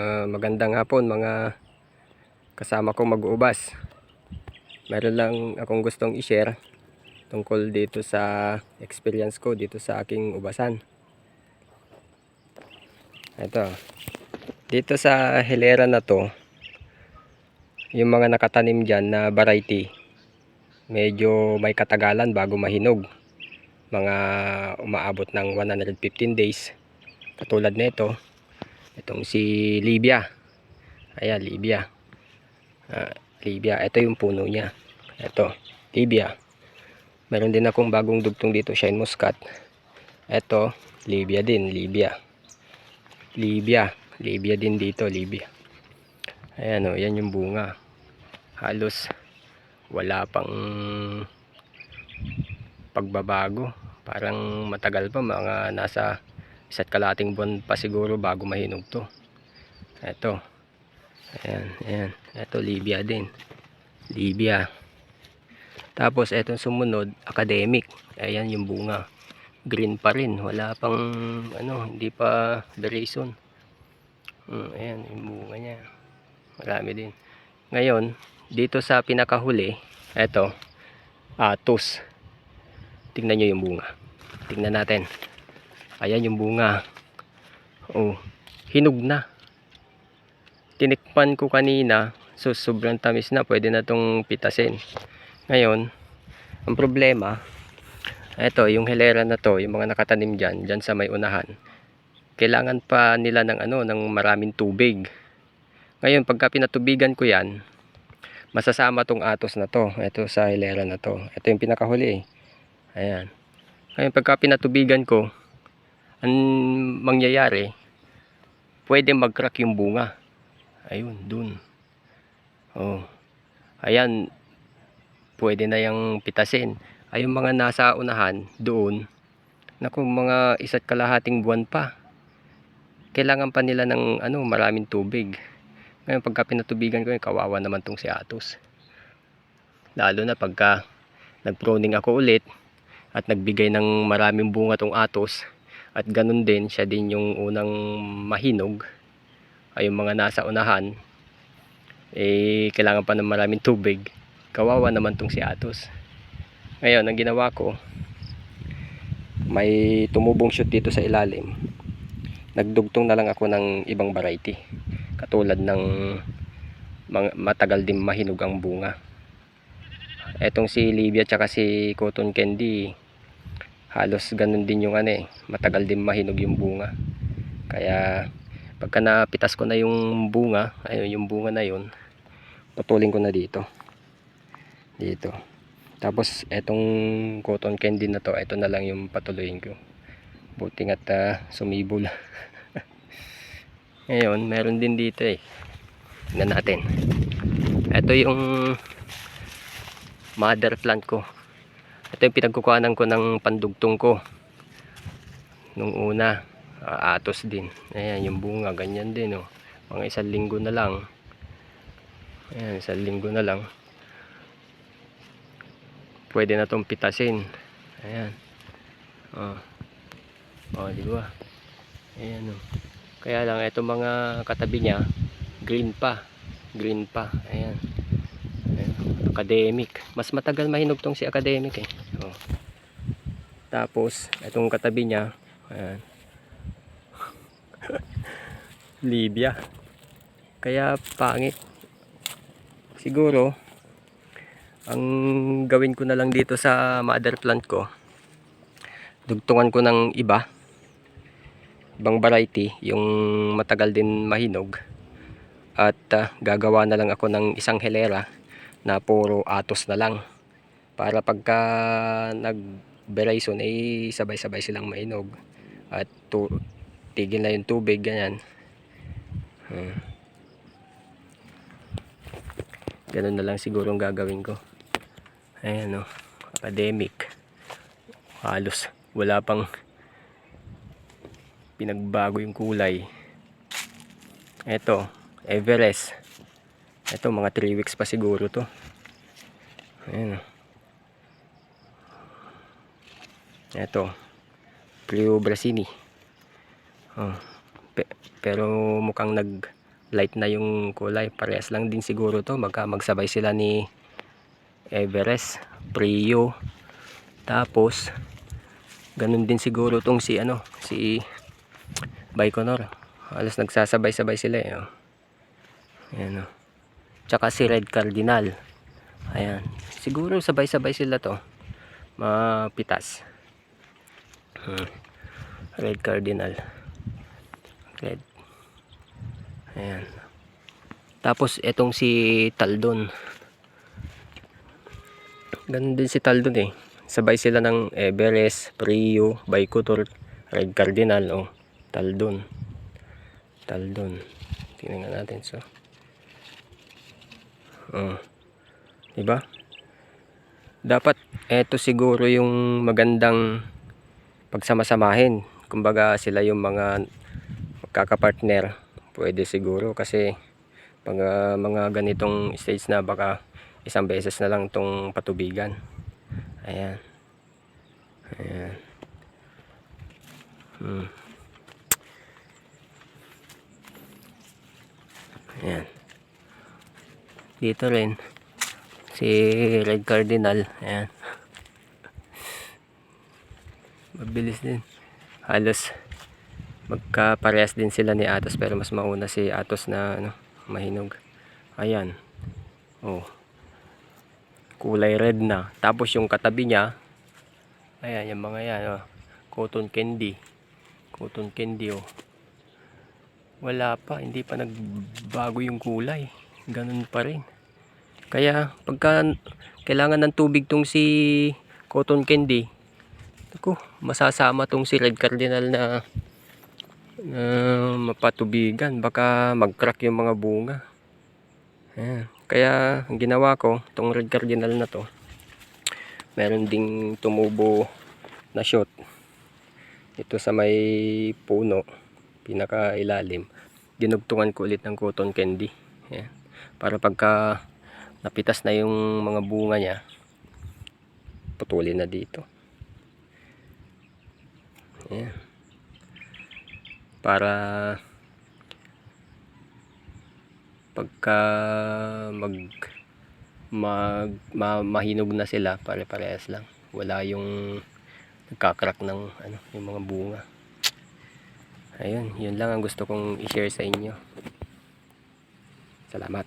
Ah, magandang hapon mga kasama ko mag-uubas. Meron lang akong gustong i-share tungkol dito sa experience ko dito sa aking ubasan. Ito. Dito sa hilera na to, yung mga nakatanim dyan na variety, medyo may katagalan bago mahinog. Mga umaabot ng 115 days. Katulad nito, itong si Libya. Ayan, Libya. Ah, Libya, ito yung puno niya. Ito, Libya. Meron din akong bagong dugtong dito, Shine Muscat. Ito, Libya din, Libya. Libya, Libya din dito, Libya. Ayan o, yan yung bunga. Halos wala pang pagbabago. Parang matagal pa, mga nasa isa't kalating buwan pa siguro bago mahinog to. Ito. Ayan, ayan. Ito, Libya din. Libya. Tapos, etong sumunod, academic. Ayan yung bunga. Green pa rin. Wala pang, ano, hindi pa duration. Hmm, ayan, yung bunga niya. Marami din. Ngayon, dito sa pinakahuli, eto, atos. Tingnan nyo yung bunga. Tingnan natin. Ayan yung bunga. Oh, hinog na. Tinikpan ko kanina, so sobrang tamis na, pwede na tong pitasin. Ngayon, ang problema, eto, yung hilera na to, yung mga nakatanim dyan, dyan sa may unahan, kailangan pa nila ng ano, ng maraming tubig. Ngayon, pagka pinatubigan ko yan, masasama tong atos na to. Ito sa hilera na to. Ito yung pinakahuli. eh. Ayan. Ngayon, pagka pinatubigan ko, ang mangyayari, pwede mag-crack yung bunga. Ayun, dun. Oh. Ayan, pwede na yung pitasin. Ay, yung mga nasa unahan, doon, naku, mga isa't kalahating buwan pa. Kailangan pa nila ng ano, maraming tubig. Ngayon, pagka pinatubigan ko, yun, kawawa naman tong si Atos. Lalo na pagka nag-proning ako ulit at nagbigay ng maraming bunga tong Atos at ganun din, siya din yung unang mahinog. Ay yung mga nasa unahan eh kailangan pa ng maraming tubig. Kawawa naman tong si Atos. Ngayon ang ginawa ko may tumubong shoot dito sa ilalim. Nagdugtong na lang ako ng ibang variety. Katulad ng matagal din mahinog ang bunga. Etong si Libya tsaka si Cotton Candy halos ganun din yung ano eh matagal din mahinog yung bunga. Kaya pagka napitas ko na yung bunga ayun yung bunga na yun putulin ko na dito. Dito. Tapos etong cotton candy na to ito na lang yung patuloyin ko. Buti nga't ah, sumibol. Ngayon meron din dito eh. Tingnan natin. Ito yung mother plant ko ito yung pinagkukuhanan ko ng pandugtong ko. Nung una ah, atos din. Ayan yung bunga ganyan din oh. Mga isang linggo na lang. Ayan isang linggo na lang. Pwede na tong pitasin. Ayan. Oh. Oh di ba? Ayan oh. Kaya lang ito mga katabi niya green pa. Green pa. Ayan Ayan, academic mas matagal mahinog tong si academic eh oh. tapos itong katabi niya ayan Libya. Kaya pangit. Siguro ang gawin ko na lang dito sa mother plant ko dugtungan ko ng iba ibang variety yung matagal din mahinog at ah, gagawa na lang ako ng isang helera na puro atos na lang para pagka nag beration ay sabay-sabay silang mainog at tu- tigil na yung tubig ganyan Hmm. Ganun na lang siguro ang gagawin ko. Ayan o. Academic. Halos wala pang pinagbago yung kulay. Ito. Everest. Ito mga 3 weeks pa siguro to. Ayan. Ito. Clio Brasini. Oh. Pe- pero mukhang nag light na yung kulay. Parehas lang din siguro to. Magka magsabay sila ni Everest, Prio. Tapos, ganun din siguro tong si ano, si Baikonur. Halos nagsasabay-sabay sila eh. Oh. Ayan oh. Tsaka si Red Cardinal. Ayan. Siguro sabay-sabay sila to. Mapitas. Hmm. Red Cardinal. Red. Ayan. Tapos etong si Taldon. Ganun din si Taldon eh. Sabay sila ng Everest, Prio, Baikonur, Red Cardinal, oh. Taldon. Taldon. Tingnan natin so. Oh. Diba? Dapat eto siguro yung magandang pagsamasamahin. Kumbaga sila yung mga magkakapartner. Pwede siguro kasi pag ah, mga ganitong stage na baka isang beses na lang tong patubigan. Ayan. Ayan. Hmm. Ayan. Dito rin si Red Cardinal. Ayan. Mabilis din. Halos magkaparehas din sila ni Atos pero mas mauna si Atos na ano, mahinog. Ayan. Oh. Kulay red na. Tapos yung katabi niya, ayan, yung mga yan, oh. Cotton candy. Cotton candy, oh. Wala pa, hindi pa nagbago yung kulay. Ganun pa rin. Kaya, pagka kailangan ng tubig tong si cotton candy, ako, masasama tong si red cardinal na na mapatubigan. Baka mag-crack yung mga bunga. Ayan. Kaya, ang ginawa ko, tong red cardinal na to, meron ding tumubo na shot. Ito sa may puno, pinaka ilalim. Dinugtungan ko ulit ng cotton candy. Ayan. Para pagka napitas na yung mga bunga niya, putulin na dito. Ayan. Para pagka mag mag ma, mahinog na sila pare-parehas lang. Wala yung nagkakrak ng ano yung mga bunga. Ayun yun lang ang gusto kong i-share sa inyo. Salamat